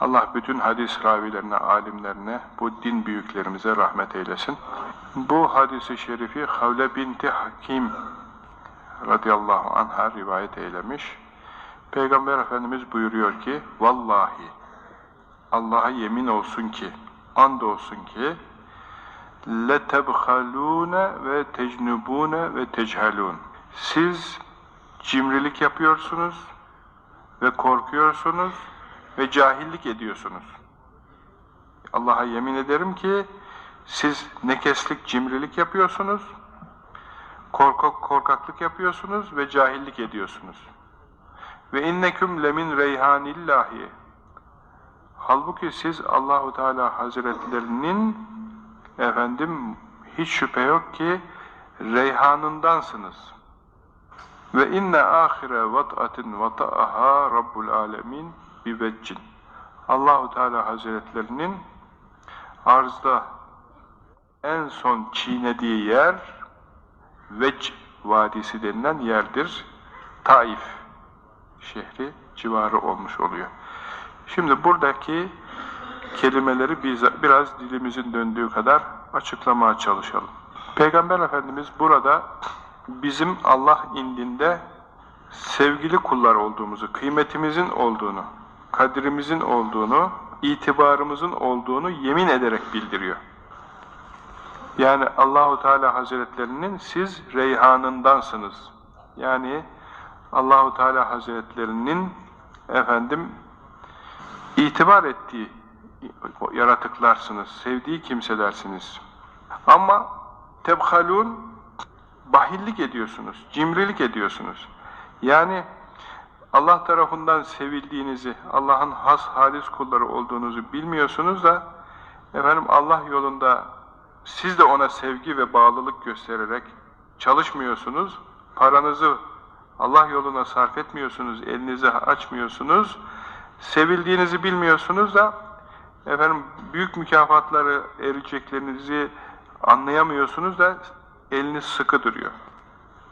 Allah bütün hadis ravilerine, alimlerine, bu din büyüklerimize rahmet eylesin. Bu hadisi şerifi Havle binti Hakim radıyallahu anha rivayet eylemiş. Peygamber Efendimiz buyuruyor ki, Vallahi Allah'a yemin olsun ki, and olsun ki, letebhalune ve tecnubune ve techalun. Siz cimrilik yapıyorsunuz ve korkuyorsunuz ve cahillik ediyorsunuz. Allah'a yemin ederim ki siz nekeslik, cimrilik yapıyorsunuz, korkak, korkaklık yapıyorsunuz ve cahillik ediyorsunuz. Ve inneküm lemin reyhanillahi. Halbuki siz Allahu Teala Hazretlerinin efendim hiç şüphe yok ki reyhanındansınız. Ve inne ahire vat'atin vata'aha Rabbul Alemin bi veccin. Allahu Teala Hazretlerinin arzda en son çiğnediği yer Vec Vadisi denilen yerdir. Taif şehri civarı olmuş oluyor. Şimdi buradaki kelimeleri biraz dilimizin döndüğü kadar açıklamaya çalışalım. Peygamber Efendimiz burada bizim Allah indinde sevgili kullar olduğumuzu, kıymetimizin olduğunu, kadrimizin olduğunu, itibarımızın olduğunu yemin ederek bildiriyor. Yani Allahu Teala Hazretlerinin siz reyhanındansınız. Yani Allahu Teala Hazretlerinin efendim itibar ettiği yaratıklarsınız, sevdiği kimselersiniz. Ama tebhalun bahillik ediyorsunuz, cimrilik ediyorsunuz. Yani Allah tarafından sevildiğinizi, Allah'ın has halis kulları olduğunuzu bilmiyorsunuz da efendim Allah yolunda siz de ona sevgi ve bağlılık göstererek çalışmıyorsunuz, paranızı Allah yoluna sarf etmiyorsunuz, elinizi açmıyorsunuz, sevildiğinizi bilmiyorsunuz da efendim büyük mükafatları ereceklerinizi anlayamıyorsunuz da eliniz sıkı duruyor.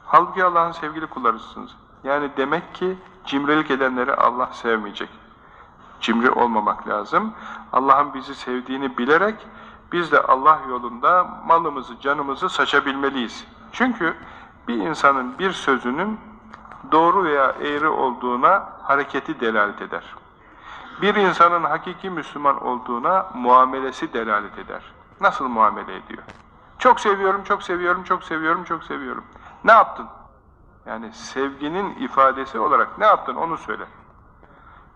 Halbuki Allah'ın sevgili kullarısınız. Yani demek ki cimrilik edenleri Allah sevmeyecek. Cimri olmamak lazım. Allah'ın bizi sevdiğini bilerek biz de Allah yolunda malımızı, canımızı saçabilmeliyiz. Çünkü bir insanın bir sözünün doğru veya eğri olduğuna hareketi delalet eder. Bir insanın hakiki Müslüman olduğuna muamelesi delalet eder. Nasıl muamele ediyor? Çok seviyorum, çok seviyorum, çok seviyorum, çok seviyorum. Ne yaptın? Yani sevginin ifadesi olarak ne yaptın onu söyle.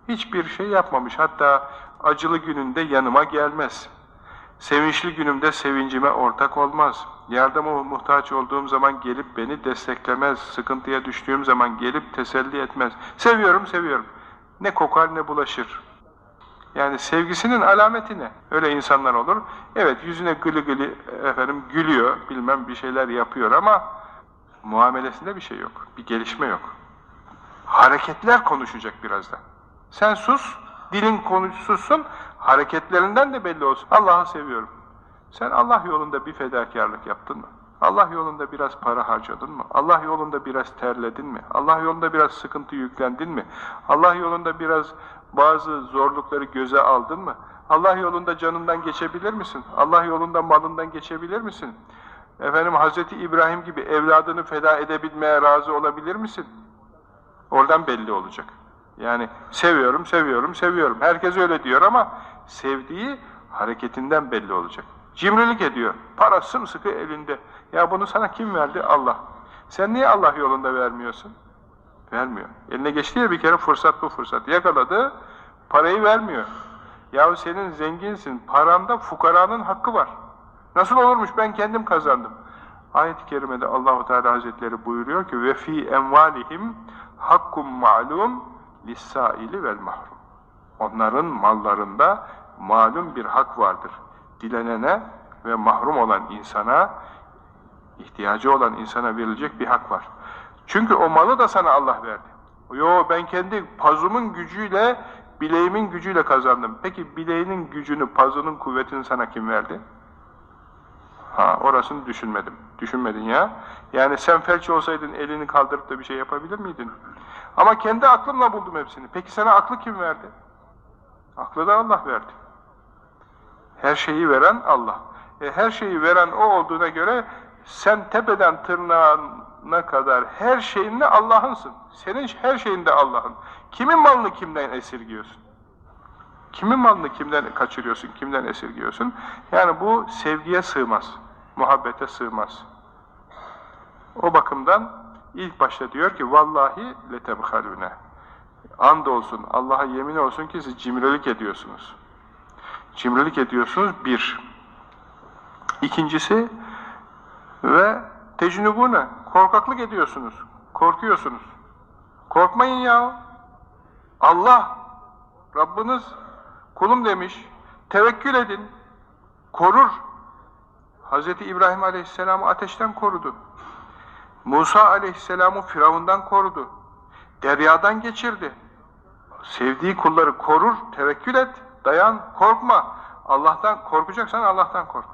Hiçbir şey yapmamış. Hatta acılı gününde yanıma gelmez. Sevinçli günümde sevincime ortak olmaz. Yardıma muhtaç olduğum zaman gelip beni desteklemez. Sıkıntıya düştüğüm zaman gelip teselli etmez. Seviyorum, seviyorum. Ne kokar ne bulaşır. Yani sevgisinin alameti ne? Öyle insanlar olur. Evet yüzüne gülü gülü efendim gülüyor, bilmem bir şeyler yapıyor ama muamelesinde bir şey yok. Bir gelişme yok. Hareketler konuşacak birazdan. Sen sus, dilin konuşsussun, hareketlerinden de belli olsun. Allah'ı seviyorum. Sen Allah yolunda bir fedakarlık yaptın mı? Allah yolunda biraz para harcadın mı? Allah yolunda biraz terledin mi? Allah yolunda biraz sıkıntı yüklendin mi? Allah yolunda biraz bazı zorlukları göze aldın mı? Allah yolunda canından geçebilir misin? Allah yolunda malından geçebilir misin? Efendim Hazreti İbrahim gibi evladını feda edebilmeye razı olabilir misin? Oradan belli olacak. Yani seviyorum, seviyorum, seviyorum. Herkes öyle diyor ama sevdiği hareketinden belli olacak. Cimrilik ediyor. Para sımsıkı elinde. Ya bunu sana kim verdi? Allah. Sen niye Allah yolunda vermiyorsun? Vermiyor. Eline geçti ya bir kere fırsat bu fırsat. Yakaladı, parayı vermiyor. Yahu senin zenginsin, paranda fukaranın hakkı var. Nasıl olurmuş ben kendim kazandım. Ayet-i kerimede Allahu Teala Hazretleri buyuruyor ki ve fi envalihim hakkum ma'lum lis-saili vel mahrum. Onların mallarında malum bir hak vardır. Dilenene ve mahrum olan insana, ihtiyacı olan insana verilecek bir hak var. Çünkü o malı da sana Allah verdi. Yo ben kendi pazumun gücüyle, bileğimin gücüyle kazandım. Peki bileğinin gücünü, pazunun kuvvetini sana kim verdi? Ha orasını düşünmedim. Düşünmedin ya. Yani sen felç olsaydın elini kaldırıp da bir şey yapabilir miydin? Ama kendi aklımla buldum hepsini. Peki sana aklı kim verdi? Aklı da Allah verdi. Her şeyi veren Allah. E, her şeyi veren o olduğuna göre sen tepeden tırnağına kadar her şeyinle Allah'ınsın. Senin her şeyin de Allah'ın. Kimin malını kimden esirgiyorsun? Kimin malını kimden kaçırıyorsun, kimden esirgiyorsun? Yani bu sevgiye sığmaz, muhabbete sığmaz. O bakımdan ilk başta diyor ki vallahi letebhalune. And olsun, Allah'a yemin olsun ki siz cimrilik ediyorsunuz. Cimrilik ediyorsunuz bir. İkincisi ve tecnübune, korkaklık ediyorsunuz, korkuyorsunuz. Korkmayın ya. Allah, Rabbiniz kulum demiş, tevekkül edin, korur. Hz. İbrahim Aleyhisselam'ı ateşten korudu. Musa Aleyhisselam'ı Firavundan korudu. Deryadan geçirdi. Sevdiği kulları korur, tevekkül et, dayan, korkma. Allah'tan korkacaksan Allah'tan kork.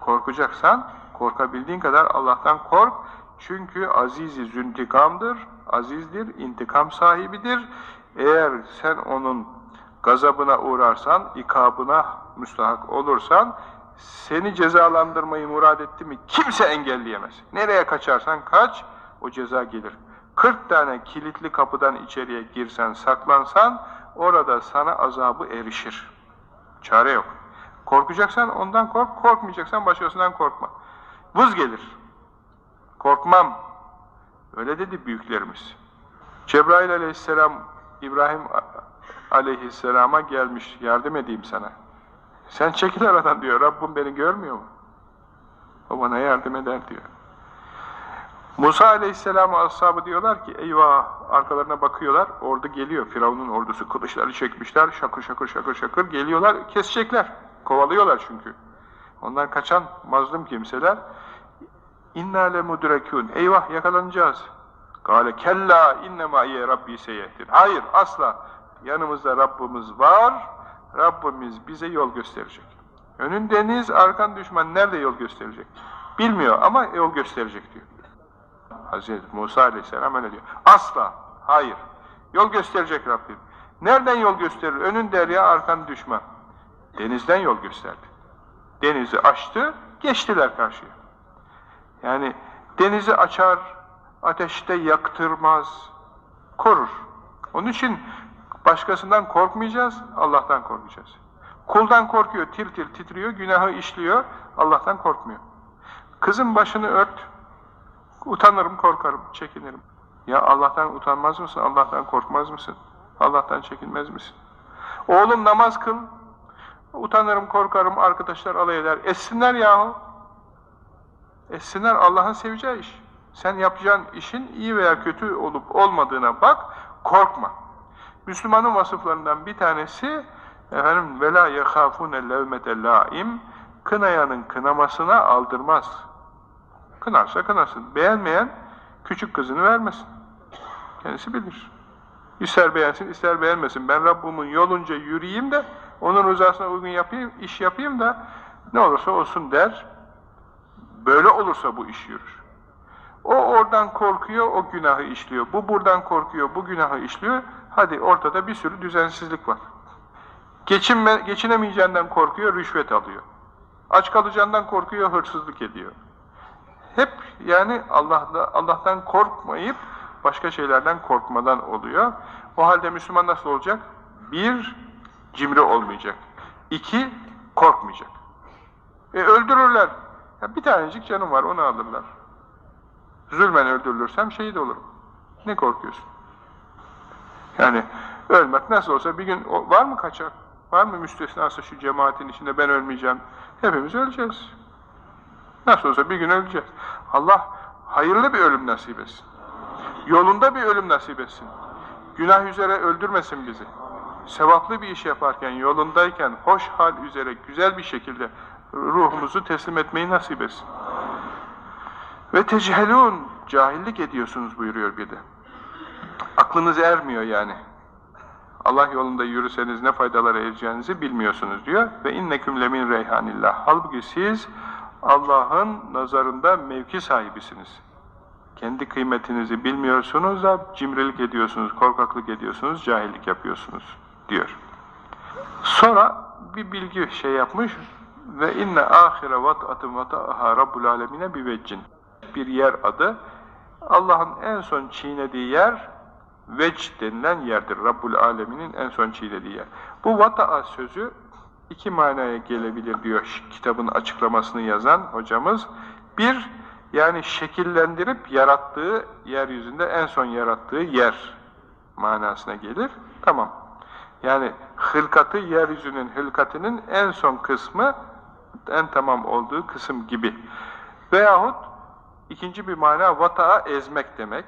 Korkacaksan korkabildiğin kadar Allah'tan kork. Çünkü azizi züntikamdır, azizdir, intikam sahibidir. Eğer sen onun gazabına uğrarsan, ikabına müstahak olursan, seni cezalandırmayı murad etti mi kimse engelleyemez. Nereye kaçarsan kaç, o ceza gelir. 40 tane kilitli kapıdan içeriye girsen, saklansan, orada sana azabı erişir. Çare yok. Korkacaksan ondan kork, korkmayacaksan başkasından korkma. Vız gelir. Korkmam. Öyle dedi büyüklerimiz. Cebrail aleyhisselam İbrahim aleyhisselama gelmiş, yardım edeyim sana. Sen çekil aradan diyor, Rabbim beni görmüyor mu? O bana yardım eder diyor. Musa aleyhisselamı ashabı diyorlar ki, eyvah arkalarına bakıyorlar, ordu geliyor, Firavun'un ordusu, kılıçları çekmişler, şakır şakır şakır şakır geliyorlar, kesecekler, kovalıyorlar çünkü. Onlar kaçan mazlum kimseler, İnna le mudrekûn. Eyvah yakalanacağız. Gale kella inne ma'ye rabbi seyehtir. Hayır asla. Yanımızda Rabbimiz var. Rabbimiz bize yol gösterecek. Önün deniz, arkan düşman nerede yol gösterecek? Bilmiyor ama yol gösterecek diyor. Hazreti Musa aleyhisselam öyle diyor. Asla. Hayır. Yol gösterecek Rabbim. Nereden yol gösterir? Önün derya, arkan düşman. Denizden yol gösterdi. Denizi açtı, geçtiler karşıya. Yani denizi açar, ateşte yaktırmaz, korur. Onun için başkasından korkmayacağız, Allah'tan korkacağız. Kuldan korkuyor, tir tir titriyor, günahı işliyor, Allah'tan korkmuyor. Kızın başını ört, utanırım, korkarım, çekinirim. Ya Allah'tan utanmaz mısın, Allah'tan korkmaz mısın? Allah'tan çekinmez misin? Oğlum namaz kıl, utanırım, korkarım, arkadaşlar alay eder. Etsinler yahu. Etsinler Allah'ın seveceği iş. Sen yapacağın işin iyi veya kötü olup olmadığına bak, korkma. Müslümanın vasıflarından bir tanesi efendim vela yehafune levmete laim kınayanın kınamasına aldırmaz. Kınarsa kınasın. Beğenmeyen küçük kızını vermesin. Kendisi bilir. İster beğensin, ister beğenmesin. Ben Rabbimin yolunca yürüyeyim de onun rızasına uygun yapayım, iş yapayım da ne olursa olsun der. Böyle olursa bu iş yürür. O oradan korkuyor, o günahı işliyor. Bu buradan korkuyor, bu günahı işliyor. Hadi ortada bir sürü düzensizlik var. Geçinme, geçinemeyeceğinden korkuyor, rüşvet alıyor. Aç kalacağından korkuyor, hırsızlık ediyor. Hep yani Allah'da, Allah'tan korkmayıp başka şeylerden korkmadan oluyor. O halde Müslüman nasıl olacak? Bir, cimri olmayacak. İki, korkmayacak. E öldürürler. Ya bir tanecik canım var, onu alırlar. Zulmen öldürülürsem şehit olurum. Ne korkuyorsun? Yani ölmek nasıl olsa bir gün var mı kaçak? Var mı müstesnası şu cemaatin içinde ben ölmeyeceğim? Hepimiz öleceğiz. Nasıl olsa bir gün öleceğiz. Allah hayırlı bir ölüm nasip etsin. Yolunda bir ölüm nasip etsin. Günah üzere öldürmesin bizi. Sevaplı bir iş yaparken, yolundayken, hoş hal üzere, güzel bir şekilde ruhumuzu teslim etmeyi nasip etsin. Ve tecelun, cahillik ediyorsunuz buyuruyor bir de. Aklınız ermiyor yani. Allah yolunda yürüseniz ne faydalara ereceğinizi bilmiyorsunuz diyor. Ve inneküm lemin reyhanillah. Halbuki siz Allah'ın nazarında mevki sahibisiniz. Kendi kıymetinizi bilmiyorsunuz da cimrilik ediyorsunuz, korkaklık ediyorsunuz, cahillik yapıyorsunuz diyor. Sonra bir bilgi şey yapmış ve inne ahire vat'atın vata'aha rabbul alemine bir veccin. Bir yer adı. Allah'ın en son çiğnediği yer vec denilen yerdir. Rabbul aleminin en son çiğnediği yer. Bu vata'a sözü iki manaya gelebilir diyor kitabın açıklamasını yazan hocamız. Bir, yani şekillendirip yarattığı yeryüzünde en son yarattığı yer manasına gelir. Tamam. Yani hılkatı yeryüzünün hılkatının en son kısmı en tamam olduğu kısım gibi. Veyahut ikinci bir mana vata'a ezmek demek.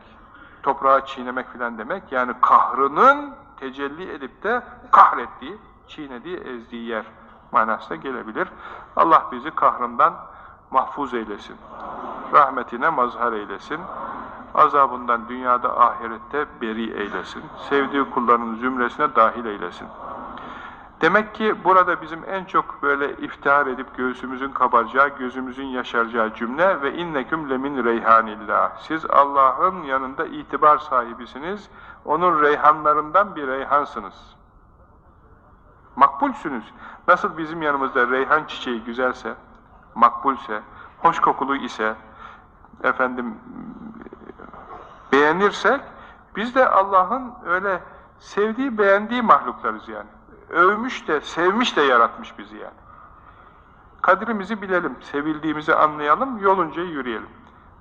Toprağı çiğnemek filan demek. Yani kahrının tecelli edip de kahrettiği, çiğnediği, ezdiği yer manasına gelebilir. Allah bizi kahrından mahfuz eylesin. Rahmetine mazhar eylesin. Azabından dünyada ahirette beri eylesin. Sevdiği kullarının zümresine dahil eylesin. Demek ki burada bizim en çok böyle iftihar edip göğsümüzün kabaracağı, gözümüzün yaşaracağı cümle ve inneküm lemin reyhanillah. Siz Allah'ın yanında itibar sahibisiniz. Onun reyhanlarından bir reyhansınız. Makbulsünüz. Nasıl bizim yanımızda reyhan çiçeği güzelse, makbulse, hoş kokulu ise, efendim beğenirsek, biz de Allah'ın öyle sevdiği, beğendiği mahluklarız yani. Övmüş de, sevmiş de yaratmış bizi yani. Kadrimizi bilelim, sevildiğimizi anlayalım, yolunca yürüyelim.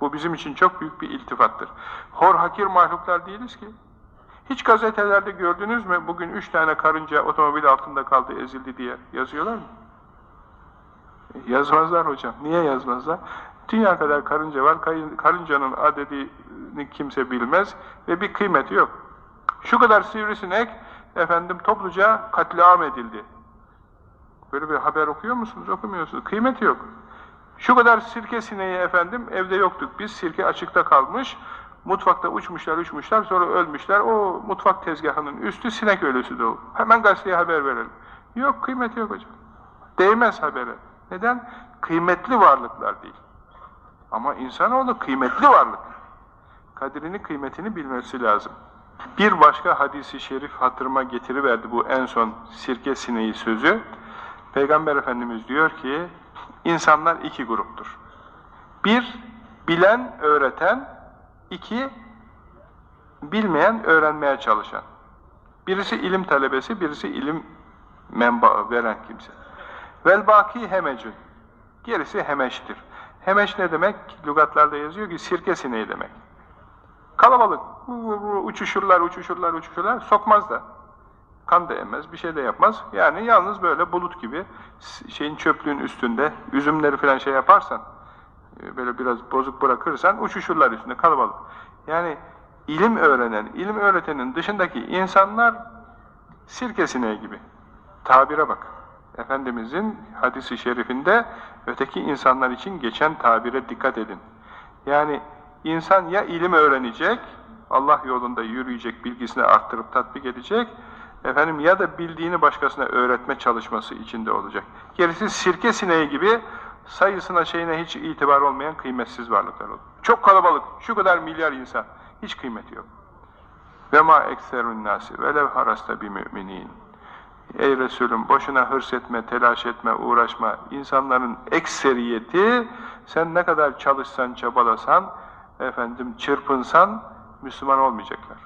Bu bizim için çok büyük bir iltifattır. Hor hakir mahluklar değiliz ki. Hiç gazetelerde gördünüz mü bugün üç tane karınca otomobil altında kaldı, ezildi diye yazıyorlar mı? Yazmazlar hocam. Niye yazmazlar? Dünya kadar karınca var, karıncanın adedini kimse bilmez ve bir kıymeti yok. Şu kadar sivrisinek, efendim topluca katliam edildi. Böyle bir haber okuyor musunuz? Okumuyorsunuz. Kıymeti yok. Şu kadar sirke sineği efendim evde yoktuk. Biz sirke açıkta kalmış. Mutfakta uçmuşlar uçmuşlar sonra ölmüşler. O mutfak tezgahının üstü sinek ölüsü de o. Hemen gazeteye haber verelim. Yok kıymeti yok hocam. Değmez habere. Neden? Kıymetli varlıklar değil. Ama insanoğlu kıymetli varlık. Kadrini kıymetini bilmesi lazım. Bir başka hadisi şerif hatırıma getiriverdi bu en son sirke sineği sözü. Peygamber Efendimiz diyor ki, insanlar iki gruptur. Bir, bilen, öğreten, iki, bilmeyen, öğrenmeye çalışan. Birisi ilim talebesi, birisi ilim menbaı veren kimse. Velbaki hemecün. Gerisi hemeştir. Hemeş ne demek? Lügatlarda yazıyor ki sirke sineği demek. Kalabalık. Uçuşurlar, uçuşurlar, uçuşurlar. Sokmaz da. Kan da emmez, bir şey de yapmaz. Yani yalnız böyle bulut gibi şeyin çöplüğün üstünde üzümleri falan şey yaparsan e, böyle biraz bozuk bırakırsan uçuşurlar üstünde kalabalık. Yani ilim öğrenen, ilim öğretenin dışındaki insanlar sirke sineği gibi. Tabire bak. Efendimizin hadisi şerifinde öteki insanlar için geçen tabire dikkat edin. Yani insan ya ilim öğrenecek, Allah yolunda yürüyecek, bilgisini arttırıp tatbik edecek, efendim ya da bildiğini başkasına öğretme çalışması içinde olacak. Gerisi sirke sineği gibi sayısına şeyine hiç itibar olmayan kıymetsiz varlıklar olur. Çok kalabalık, şu kadar milyar insan, hiç kıymeti yok. Ve ma ekserun nasi velev harasta bi müminin. Ey Resulüm boşuna hırs etme, telaş etme, uğraşma. İnsanların ekseriyeti sen ne kadar çalışsan, çabalasan, efendim çırpınsan Müslüman olmayacaklar.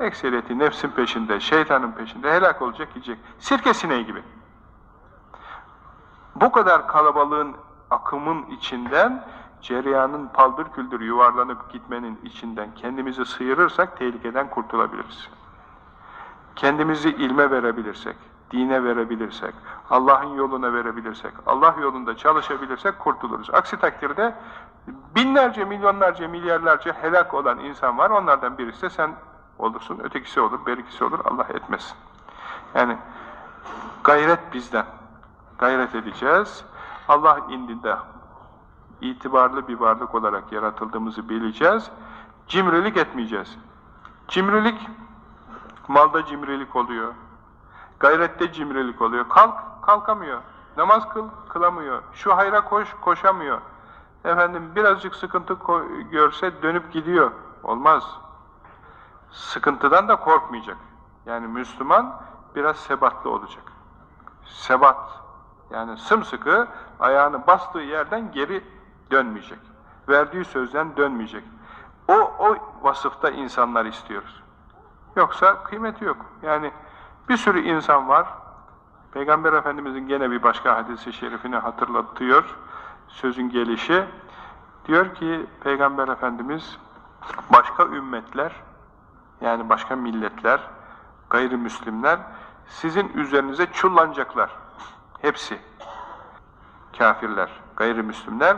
Ekseriyeti nefsin peşinde, şeytanın peşinde helak olacak gidecek. Sirke sineği gibi. Bu kadar kalabalığın akımın içinden cereyanın paldır küldür yuvarlanıp gitmenin içinden kendimizi sıyırırsak tehlikeden kurtulabiliriz. Kendimizi ilme verebilirsek, dine verebilirsek, Allah'ın yoluna verebilirsek, Allah yolunda çalışabilirsek kurtuluruz. Aksi takdirde binlerce, milyonlarca, milyarlarca helak olan insan var. Onlardan birisi de sen olursun, ötekisi olur, berikisi olur, Allah etmesin. Yani gayret bizden. Gayret edeceğiz. Allah indinde itibarlı bir varlık olarak yaratıldığımızı bileceğiz. Cimrilik etmeyeceğiz. Cimrilik, malda cimrilik oluyor. Gayrette cimrilik oluyor. Kalk, kalkamıyor. Namaz kıl, kılamıyor. Şu hayra koş, koşamıyor. Efendim birazcık sıkıntı görse dönüp gidiyor. Olmaz. Sıkıntıdan da korkmayacak. Yani Müslüman biraz sebatlı olacak. Sebat. Yani sımsıkı ayağını bastığı yerden geri dönmeyecek. Verdiği sözden dönmeyecek. O, o vasıfta insanlar istiyoruz. Yoksa kıymeti yok. Yani bir sürü insan var. Peygamber Efendimizin gene bir başka hadisi şerifini hatırlatıyor. Sözün gelişi. Diyor ki Peygamber Efendimiz başka ümmetler yani başka milletler, gayrimüslimler sizin üzerinize çullanacaklar. Hepsi. Kafirler, gayrimüslimler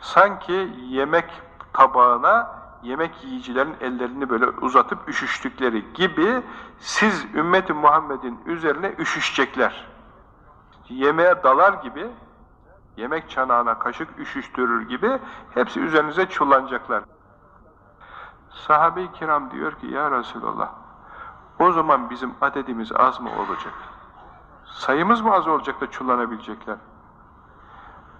sanki yemek tabağına yemek yiyicilerin ellerini böyle uzatıp üşüştükleri gibi siz ümmeti Muhammed'in üzerine üşüşecekler. Yemeğe dalar gibi yemek çanağına kaşık üşüştürür gibi hepsi üzerinize çullanacaklar. Sahabe-i kiram diyor ki ya Resulallah o zaman bizim adedimiz az mı olacak? Sayımız mı az olacak da çullanabilecekler?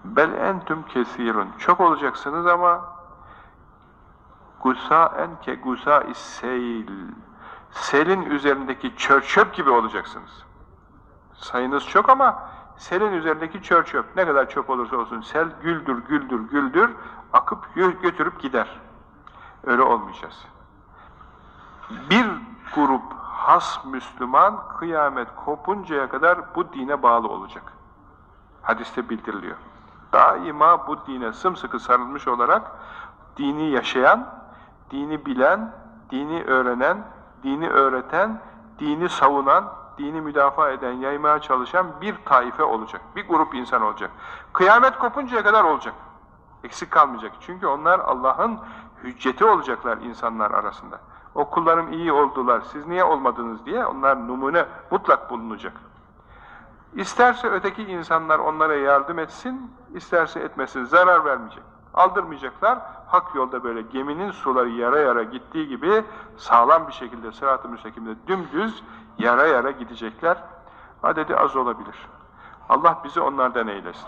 Bel entüm kesirun. Çok olacaksınız ama gusaen ke gusa'is seyl. Selin üzerindeki çör çöp gibi olacaksınız. Sayınız çok ama selin üzerindeki çör çöp. Ne kadar çöp olursa olsun sel güldür güldür güldür akıp götürüp gider. Öyle olmayacağız. Bir grup has Müslüman kıyamet kopuncaya kadar bu dine bağlı olacak. Hadiste bildiriliyor. Daima bu dine sımsıkı sarılmış olarak dini yaşayan, dini bilen, dini öğrenen, dini öğreten, dini savunan, dini müdafaa eden, yaymaya çalışan bir taife olacak. Bir grup insan olacak. Kıyamet kopuncaya kadar olacak. Eksik kalmayacak. Çünkü onlar Allah'ın hücceti olacaklar insanlar arasında. O kullarım iyi oldular, siz niye olmadınız diye onlar numune mutlak bulunacak. İsterse öteki insanlar onlara yardım etsin, isterse etmesin, zarar vermeyecek. Aldırmayacaklar, hak yolda böyle geminin suları yara yara gittiği gibi sağlam bir şekilde sırat-ı müstakimde dümdüz yara yara gidecekler. Adedi az olabilir. Allah bizi onlardan eylesin.